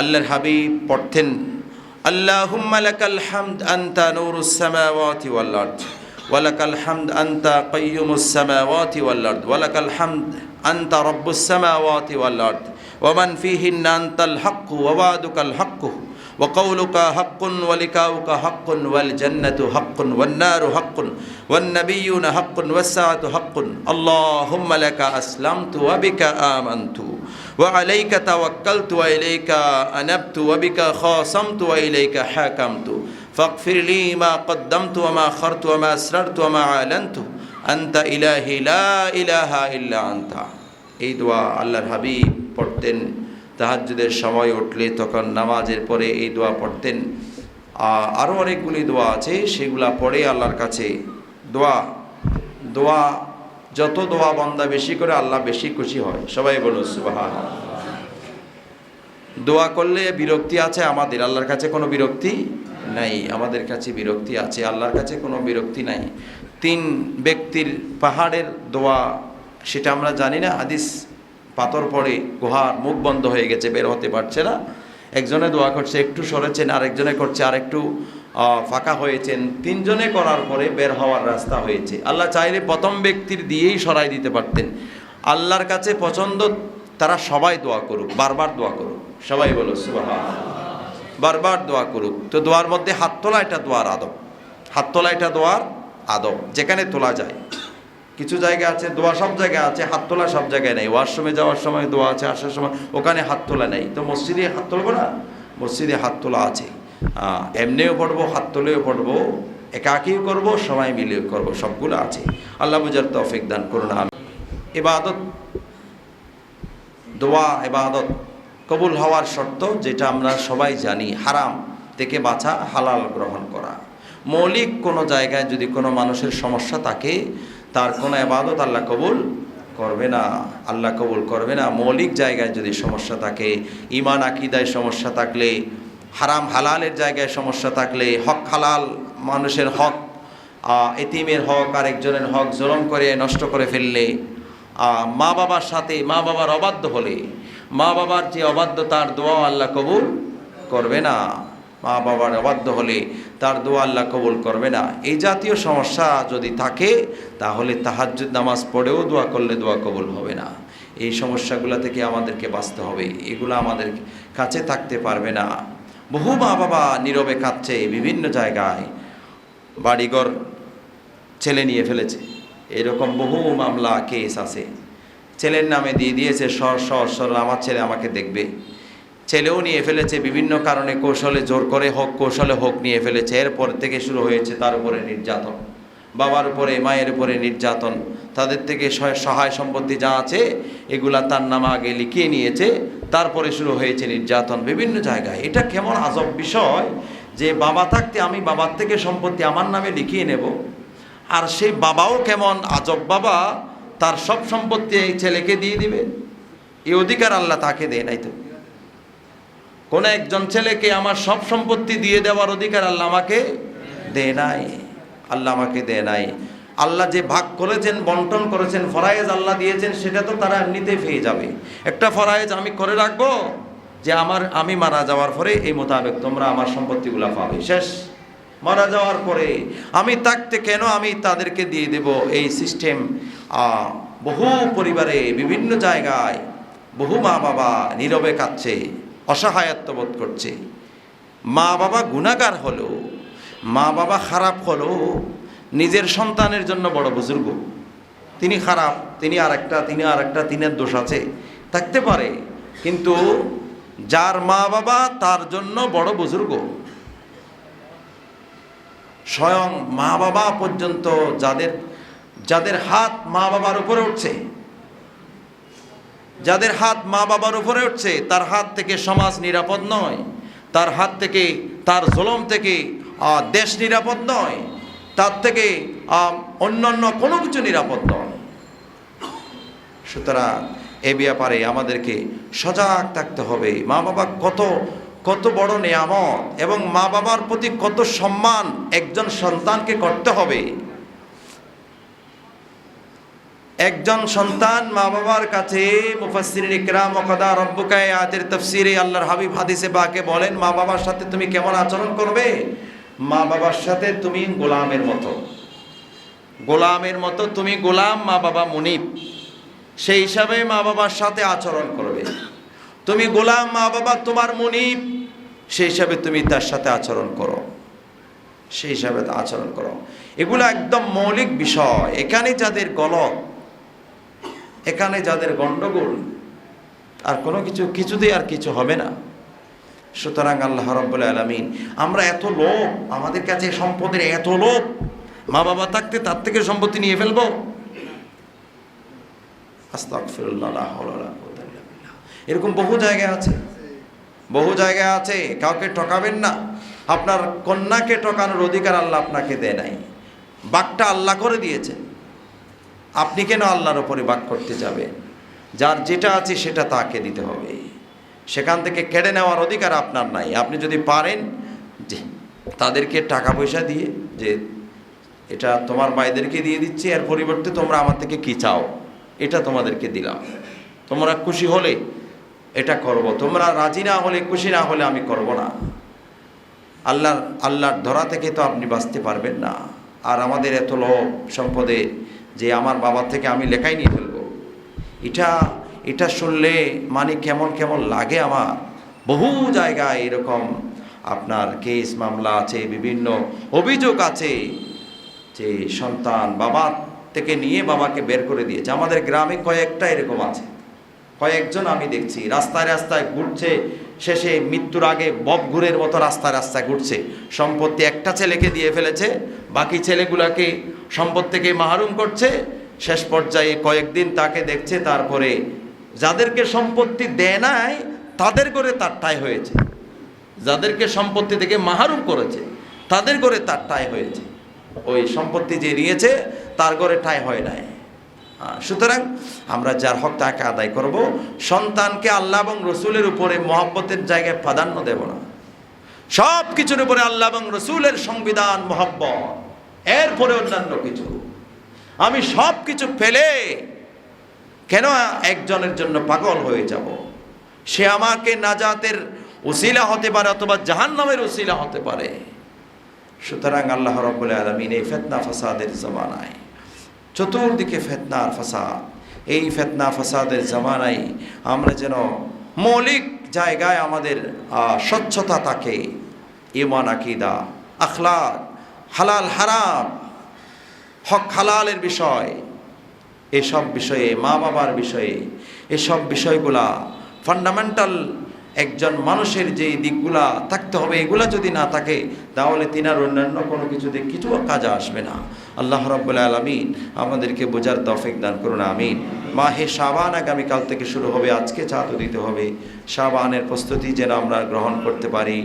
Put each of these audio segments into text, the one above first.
আল্লাহর হাবিব পড়তেন আল্লাহুম্মা লাকাল হামদ আনতা নূরুস সামাওয়াতি ওয়াল আরদ ولك الحمد أنت قيوم السماوات والأرض ولك الحمد أنت رب السماوات والأرض ومن فيهن أنت الحق ووعدك الحق وقولك حق ولقاؤك حق والجنة حق والنار حق والنبيون حق والساعة حق اللهم لك أسلمت وبك آمنت وعليك توكلت وإليك أنبت وبك خاصمت وإليك حاكمت فاغفر لي ما قدمت وما أخرت وما أسررت وما أعلنت أنت إلهي لا إله إلا أنت এই দোয়া আল্লাহর হাবিব পড়তেন তাহাজ্জুদের সময় উঠলে তখন নামাজের পরে এই দোয়া পড়তেন আরও অনেকগুলি দোয়া আছে সেগুলা পড়ে আল্লাহর কাছে দোয়া দোয়া যত দোয়া বন্দা বেশি করে আল্লাহ বেশি খুশি হয়। সবাই বলো সুবাহান। দোয়া করলে বিরক্তি আছে আমাদের, আল্লাহর কাছে কোনো বিরক্তি নাই, আমাদের কাছে বিরক্তি আছে, আল্লাহর কাছে কোনো বিরক্তি নাই। তিন ব্যক্তির পাহাড়ের দোয়া, সেটা আমরা জানি না, হাদিস পাথর পড়ে, গুহার মুখ বন্ধ হয়ে গেছে, বের হতে পারছে না। একজনে দোয়া করছে, একটু সরেছেন, আরেকজনে করছে আর একটু ফাঁকা হয়েছেন। তিনজনে করার পরে বের হওয়ার রাস্তা হয়েছে। আল্লাহ চাইলে প্রথম ব্যক্তির দিয়েই সরাই দিতে পারতেন। আল্লাহর কাছে পছন্দ, তারা সবাই দোয়া করুক, বারবার দোয়া করুক। সবাই বলো সুবাহ বারবার দোয়া করুক। তো দোয়ার মধ্যে হাত তোলা এটা দোয়ার আদব। হাত তোলা এটা দোয়ার আদব, যেখানে তোলা যায়। কিছু জায়গা আছে, দোয়া সব জায়গায় আছে, হাত তোলা সব জায়গায় নেই। ওয়াশরুমে যাওয়ার সময় দোয়া আছে, আসার সময়, ওখানে হাত তোলা নেই। তো মসজিদে হাত তুলবো না? মসজিদে হাত তোলা আছে। এমনিও পড়ব হাত তুলেও পড়ব, একাকিও করব সময় মিলেও করব, সবগুলো আছে। আল্লাহ বুঝার তৌফিক দান করুন আমি এবাদত দোয়া এবাদত কবুল হওয়ার শর্ত যেটা আমরা সবাই জানি, হারাম থেকে বাঁচা, হালাল গ্রহণ করা। মৌলিক কোনো জায়গায় যদি কোনো মানুষের সমস্যা থাকে, তার কোনো এবাদত আল্লাহ কবুল করবে না। আল্লাহ কবুল করবে না। মৌলিক জায়গায় যদি সমস্যা থাকে ইমান আকিদায় সমস্যা থাকলে হারাম হালালের জায়গায় সমস্যা থাকলে হক হালাল মানুষের হক এতিমের হক, আরেকজনের হক জলম করে নষ্ট করে ফেললে মা বাবার সাথে, মা বাবার অবাধ্য হলে, মা বাবার যে অবাধ্য তার দোয়া আল্লাহ কবুল করবে না। মা বাবার অবাধ্য হলে তার দোয়া আল্লাহ কবুল করবে না। এই জাতীয় সমস্যা যদি থাকে, তাহলে তাহাজ্জুদ নামাজ পড়েও দোয়া করলে দোয়া কবুল হবে না। এই সমস্যাগুলো থেকে আমাদেরকে বাঁচতে হবে। এগুলো আমাদের কাছে থাকতে পারবে না। বহু মা বাবা নীরবে কাঁদছে বিভিন্ন জায়গায়। বাড়িঘর ছেলে নিয়ে ফেলেছে। এরকম বহু মামলা কেস আছে। ছেলের নামে দিয়ে দিয়েছে, সর সর সর, আমার ছেলে আমাকে দেখবে। ছেলেও নিয়ে ফেলেছে, বিভিন্ন কারণে কৌশলে জোর করে হোক, কৌশলে হোক নিয়ে ফেলেছে। এরপর থেকে শুরু হয়েছে তার উপরে নির্যাতন। বাবার উপরে, মায়ের উপরে নির্যাতন। তাদের থেকে সহায় সম্পত্তি যা আছে, এগুলা তার নাম আগে লিখিয়ে নিয়েছে। তারপরে শুরু হয়েছে নির্যাতন বিভিন্ন জায়গায়। এটা কেমন আজব বিষয় যে বাবা থাকতে আমি বাবার থেকে সম্পত্তি আমার নামে লিখিয়ে নেব, আর সেই বাবাও কেমন আজব বাবা, তার সব সম্পত্তি এই ছেলেকে দিয়ে দিবে। এই অধিকার আল্লাহ তাকে দেয় নাই তো। কোন একজন ছেলেকে আমার সব সম্পত্তি দিয়ে দেওয়ার অধিকার আল্লাহ আমাকে দেয় নাই। আল্লাহ আমাকে দেয় নাই। আল্লাহ যে ভাগ করেছেন, বন্টন করেছেন, ফরায়েজ আল্লাহ দিয়েছেন, সেটা তো তারা এমনিতেই পেয়ে যাবে। একটা ফরায়েজ আমি করে রাখব যে আমার, আমি মারা যাওয়ার পরে এই মোতাবেক তোমরা আমার সম্পত্তিগুলো পাবে। শেষ। মারা যাওয়ার পরে আমি থাকতে কেন আমি তাদেরকে দিয়ে দেব? এই সিস্টেম বহু পরিবারে, বিভিন্ন জায়গায় বহু মা বাবা নীরবে কাঁদছে, অসহায়ত্ব বোধ করছে। মা বাবা গুণাগার হলো, মা বাবা খারাপ হলো নিজের সন্তানের জন্য বড় বুজুর্গ। তিনি খারাপ, তিনি আর একটা তিনি আর একটা তিনের দোষ আছে। থাকতে পারে, কিন্তু যার মা বাবা তার জন্য বড় বুজুর্গ। স্বয়ং মা বাবা পর্যন্ত যাদের যাদের হাত মা বাবার উপরে উঠছে, যাদের হাত মা বাবার উপরে উঠছে, তার হাত থেকে সমাজ নিরাপদ নয়, তার হাত থেকে, তার জলম থেকে দেশ নিরাপদ নয় তার থেকে অন্যান্য কোনো কিছু নিরাপদ নয়। সুতরাং এ ব্যাপারে আমাদেরকে সজাগ থাকতে হবে। মা বাবা কত কত বড় নিয়ামত এবং মা বাবার প্রতি কত সম্মান একজন সন্তানকে করতে হবে। একজন সন্তান মা বাবার কাছে আল্লাহর হাবিব হাদিসে বাকে বলেন মা বাবার সাথে তুমি কেমন আচরণ করবে? মা বাবার সাথে তুমি গোলামের মতো। গোলামের মতো তুমি গোলাম মা বাবা মুনিব। সেই হিসাবে মা বাবার সাথে আচরণ করবে। তুমি গোলাম মা বাবা তোমার মুনিব। সেই হিসাবে তুমি তার সাথে আচরণ করো। সেই হিসাবে আচরণ করো। এগুলো একদম মৌলিক বিষয়। এখানে যাদের গলক, এখানে যাদের গণ্ডগোল, আর কোনো কিছু, কিছুতেই আর কিছু হবে না। সুতরাং আল্লাহ রব্বুল আলমিন, আমরা এত লোভ, আমাদের কাছে সম্পদের এত লোভ, মা বাবা থাকতে তার থেকে সম্পত্তি নিয়ে ফেলব। এরকম বহু জায়গায় আছে। বহু জায়গায় আছে, কাউকে ঠকাবেন না। আপনার কন্যাকে ঠকানোর অধিকার আল্লাহ আপনাকে দেয় নাই। বাঘটা আল্লাহ করে দিয়েছেন আপনি কেন আল্লাহর ওপরে বাক করতে যাবেন? যার যেটা আছে সেটা তাকে দিতে হবে। সেখান থেকে কেড়ে নেওয়ার অধিকার আপনার নাই। আপনি যদি পারেন যে তাদেরকে টাকা পয়সা দিয়ে যে এটা তোমার মায়েদেরকে দিয়ে দিচ্ছি, এর পরিবর্তে তোমরা আমার থেকে কী চাও? এটা তোমাদেরকে দিলাম। তোমরা খুশি হলে এটা করব। তোমরা রাজি না হলে, খুশি না হলে আমি করব না। আল্লাহর আল্লাহর ধরা থেকে তো আপনি বাঁচতে পারবেন না। আর আমাদের এত লোক সম্পদে যে আমার বাবার থেকে আমি লেখাই নিয়ে ফেলব। এটা এটা শুনলে মানে কেমন কেমন লাগে আমার? বহু জায়গায় এরকম আপনার কেস মামলা আছে, বিভিন্ন অভিযোগ আছে যে সন্তান বাবা থেকে নিয়ে বাবাকে বের করে দিয়েছে। আমাদের গ্রামে কয়েকটা এরকম আছে। কয়েকজন আমি দেখছি, রাস্তায় রাস্তায় ঘুরছে, শেষে মৃত্যুর আগে বব ঘুরের মতো রাস্তায় রাস্তায় ঘুরছে। সম্পত্তি একটা ছেলেকে দিয়ে ফেলেছে, বাকি ছেলেগুলাকে সম্পদ থেকে মাহরুম করছে। শেষ পর্যায়ে কয়েকদিন তাকে দেখছে, তারপরে যাদেরকে সম্পত্তি দেয় নাই, তাদের করে তার ঠাই হয়েছে। যাদেরকে সম্পত্তি থেকে মাহরুম করেছে, তাদের করে তার ঠাই হয়েছে। ওই সম্পত্তি যে নিয়েছে, তার করে ঠাই হয় নাই। সুতরাং আমরা যার হক তাকে আদায় করব। সন্তানকে আল্লাহ এবং রসুলের উপরে মহব্বতের জায়গায় প্রাধান্য দেব না। সব কিছুর উপরে আল্লাহ এবং রসুলের সংবিধান মহব্বত। এরপরে অন্যান্য কিছু। আমি সব কিছু ফেলে কেন একজনের জন্য পাগল হয়ে যাব? সে আমাকে নাজাতের উসিলা হতে পারে অথবা জাহান্নামের উসিলা হতে পারে। সুতরাং আল্লাহ রব্বুল আলমিন এই ফেতনা ফাসাদের জমানায়, চতুর্দিকে ফেতনা আর ফাসাদ, এই ফেতনা ফাসাদের জামানায় আমরা যেন মৌলিক জায়গায় আমাদের স্বচ্ছতা থাকে ইমান আকিদা আখলাদ হালাল, হারাম, হক, হালালের বিষয় এসব বিষয়ে মা বাবার বিষয়ে এসব বিষয়গুলা ফান্ডামেন্টাল একজন মানুষের যে দিকগুলা থাকতে হবে, এগুলা যদি না থাকে, তাহলে তিনার অন্যান্য কোনো কিছুতে কিছু কাজে আসবে না। আল্লাহ রব্বুল্লা আলমিন আমাদেরকে বোঝার তফিক দান করুন, আমিন। মাহে সাবান আগামীকাল থেকে শুরু হবে, আজকে চাঁদও দিতে হবে। সাবানের প্রস্তুতি যেন আমরা গ্রহণ করতে পারি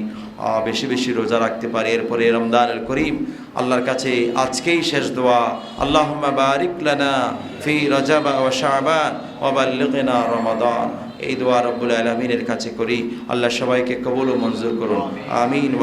বেশি বেশি রোজা রাখতে পারি। এরপরে রমদানুল করিম, আল্লাহর কাছে আজকেই শেষ দোয়া আল্লাহ বারিক লানা ফি রজাবা ও শাবান ও বাল্লিগনা রমাদান। এই দোয়া রব্বুল আলমিনের কাছে করি। আল্লাহ সবাইকে কবল ও মঞ্জুর করুন। আমিন।